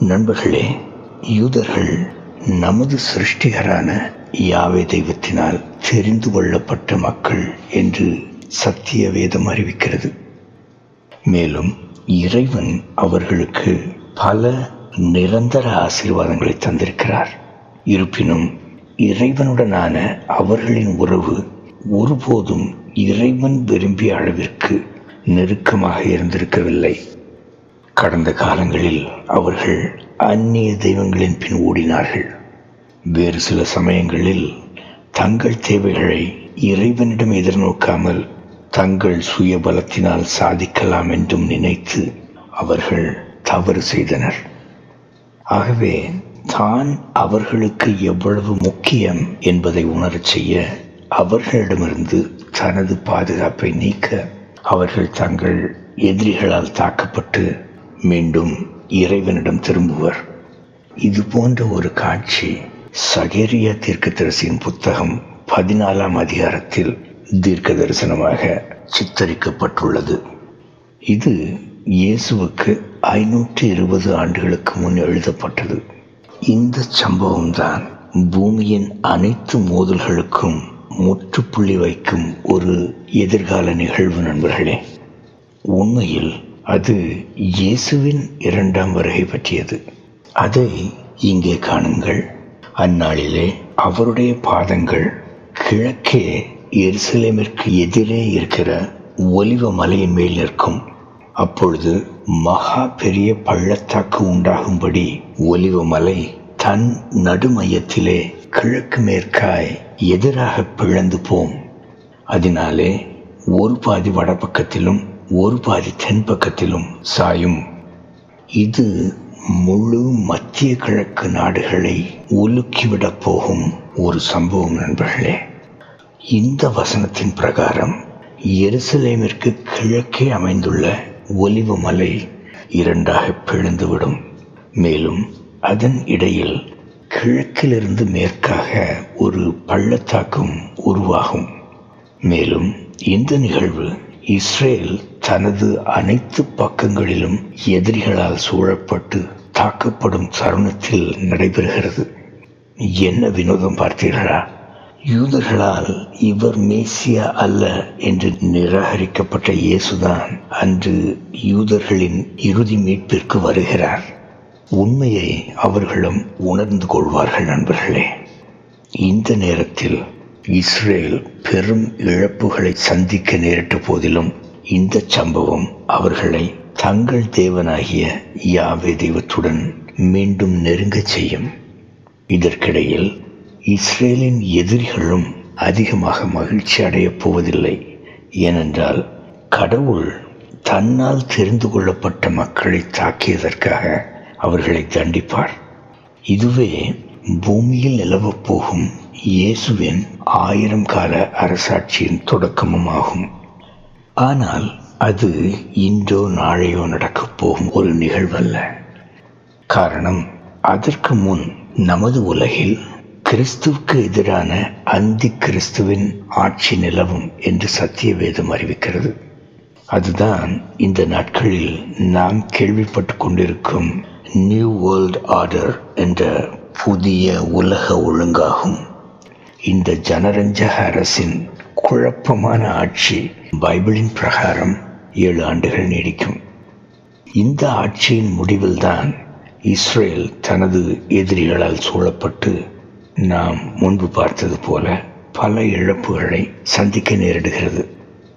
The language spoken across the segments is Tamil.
நண்பர்களே யூதர்கள் நமது சிருஷ்டிகரான யாவே தெய்வத்தினால் தெரிந்து கொள்ளப்பட்ட மக்கள் என்று சத்திய வேதம் அறிவிக்கிறது. மேலும் இறைவன் அவர்களுக்கு பல நிரந்தர ஆசீர்வாதங்களை தந்திருக்கிறார். இருப்பினும் இறைவனுடனான அவர்களின் உறவு ஒருபோதும் இறைவன் விரும்பிய அளவிற்கு நெருக்கமாக இருந்திருக்கவில்லை. கடந்த காலங்களில் அவர்கள் அந்நிய தெய்வங்களின் பின் ஓடினார்கள். வேறு சில சமயங்களில் தங்கள் தேவைகளை இறைவனிடம் எதிர்நோக்காமல் தங்கள் சுய பலத்தினால் சாதிக்கலாம் என்றும் நினைத்து அவர்கள் தவறு செய்தனர். ஆகவே தான் அவர்களுக்கு எவ்வளவு முக்கியம் என்பதை உணரச் செய்ய அவர்களிடமிருந்து தனது பாதுகாப்பை நீக்க அவர்கள் தங்கள் எதிரிகளால் தாக்கப்பட்டு மீண்டும் இறைவனிடம் திரும்புவர். இது போன்ற ஒரு காட்சி சகேரியா தீர்க்கதரிசியின் புத்தகம் பதினாலாம் அதிகாரத்தில் தீர்க்க தரிசனமாக சித்தரிக்கப்பட்டுள்ளது. இது இயேசுவுக்கு ஐநூற்றி இருபது ஆண்டுகளுக்கு முன் எழுதப்பட்டது. இந்த சம்பவம் தான் பூமியின் அனைத்து மோதல்களுக்கும் முற்றுப்புள்ளி வைக்கும் ஒரு எதிர்கால நிகழ்வு நண்பர்களே. உண்மையில் அது இயேசுவின் இரண்டாம் வருகை பற்றியது. அதை இங்கே காணுங்கள். அந்நாளிலே அவருடைய பாதங்கள் கிழக்கே எருசலேமிற்கு எதிரே இருக்கிற ஒலிவ மலையின் மேல் நிற்கும். அப்பொழுது மகா பெரிய பள்ளத்தாக்கு உண்டாகும்படி ஒலிவ மலை தன் நடுமையத்திலே கிழக்கு மேற்காய் எதிராக பிளந்து போம். அதனாலே ஒரு பாதி வடபக்கத்திலும் ஒரு பாதி தென்பக்கத்திலும் சாயும். இது முழு மத்திய கிழக்கு நாடுகளை உலுக்கிவிடப் போகும் ஒரு சம்பவம் நண்பர்களே. இந்த வசனத்தின் பிரகாரம் எருசலேமிற்கு கிழக்கே அமைந்துள்ள ஒலிவு மலை இரண்டாக பிளந்துவிடும். மேலும் அதன் இடையில் கிழக்கிலிருந்து மேற்காக ஒரு பள்ளத்தாக்கும் உருவாகும். மேலும் இந்த நிகழ்வு இஸ்ரேல் தனது அனைத்து பக்கங்களிலும் எதிரிகளால் சூழப்பட்டு தாக்கப்படும் தருணத்தில் நடைபெறுகிறது. என்ன வினோதம் பார்த்தீர்களா? யூதர்களால் இவர் மேசியா அல்ல என்று நிராகரிக்கப்பட்ட இயேசுதான் அன்று யூதர்களின் இறுதி மீட்பிற்கு வருகிறார். உண்மையை அவர்களும் உணர்ந்து கொள்வார்கள் நண்பர்களே. இந்த நேரத்தில் இஸ்ரேல் பெரும் இழப்புகளை சந்திக்க நேரிட்ட போதிலும் இந்த சம்பவம் அவர்களை தங்கள் தேவனாகிய யாவே தெய்வத்துடன் மீண்டும் நெருங்கச் செய்யும். இதற்கிடையில் இஸ்ரேலின் எதிரிகளும் அதிகமாக மகிழ்ச்சி அடையப் போவதில்லை. ஏனென்றால் கடவுள் தன்னால் தெரிந்து கொள்ளப்பட்ட மக்களை தாக்கியதற்காக அவர்களை தண்டிப்பார். இதுவே பூமியில் நிலவப் போகும் இயேசுவின் ஆயிரம் கால அரசாட்சியின் தொடக்கமும் ஆகும் ஆனால் அது இன்றோ நாளையோ நடக்கப் போகும் ஒரு நிகழ்வல்ல. காரணம் அதற்கு முன் நமது உலகில் கிறிஸ்துவுக்கு எதிரான அந்தி கிறிஸ்துவின் ஆட்சி நிலவும் என்று சத்திய வேதம் அறிவிக்கிறது. அதுதான் இந்த நாட்களில் நாம் கேள்விப்பட்டு கொண்டிருக்கும் நியூ வேர்ல்ட் ஆர்டர் என்ற புதிய உலக ஒழுங்காகும். இந்த ஜனரஞ்சக அரசின் குழப்பமான ஆட்சி பைபிளின் பிரகாரம் ஏழு ஆண்டுகள் நீடிக்கும். இந்த ஆட்சியின் முடிவில்தான் இஸ்ரேல் தனது எதிரிகளால் சூழப்பட்டு நாம் முன்பு பார்த்தது போல பல இழப்புகளை சந்திக்க நேரிடுகிறது.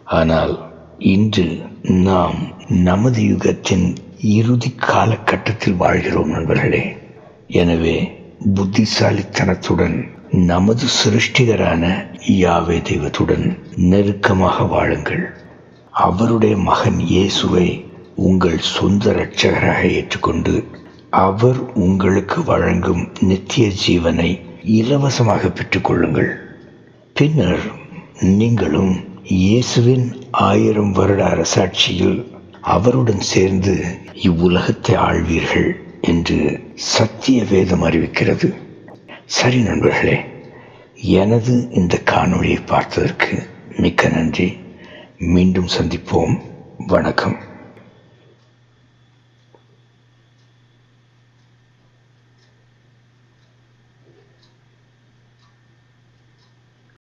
ஆனால் இன்று நாம் நமது யுகத்தின் இறுதி காலகட்டத்தில் வாழ்கிறோம் நண்பர்களே. எனவே புத்திசாலித்தனத்துடன் நமது சிருஷ்டிகரான யாவே தெய்வத்துடன் நெருக்கமாக வாழுங்கள். அவருடைய மகன் இயேசுவை உங்கள் சொந்த இரட்சகராக ஏற்றுக்கொண்டு அவர் உங்களுக்கு வழங்கும் நித்திய ஜீவனை இலவசமாக பெற்றுக்கொள்ளுங்கள். பின்னர் நீங்களும் இயேசுவின் ஆயிரம் வருட அரசாட்சியில் அவருடன் சேர்ந்து இவ்வுலகத்தை ஆழ்வீர்கள் என்று சத்திய வேதம் அறிவிக்கிறது. சரி நண்பர்களே எனது இந்த காணொளியை பார்த்ததற்கு மிக்க நன்றி. மீண்டும் சந்திப்போம். வணக்கம்.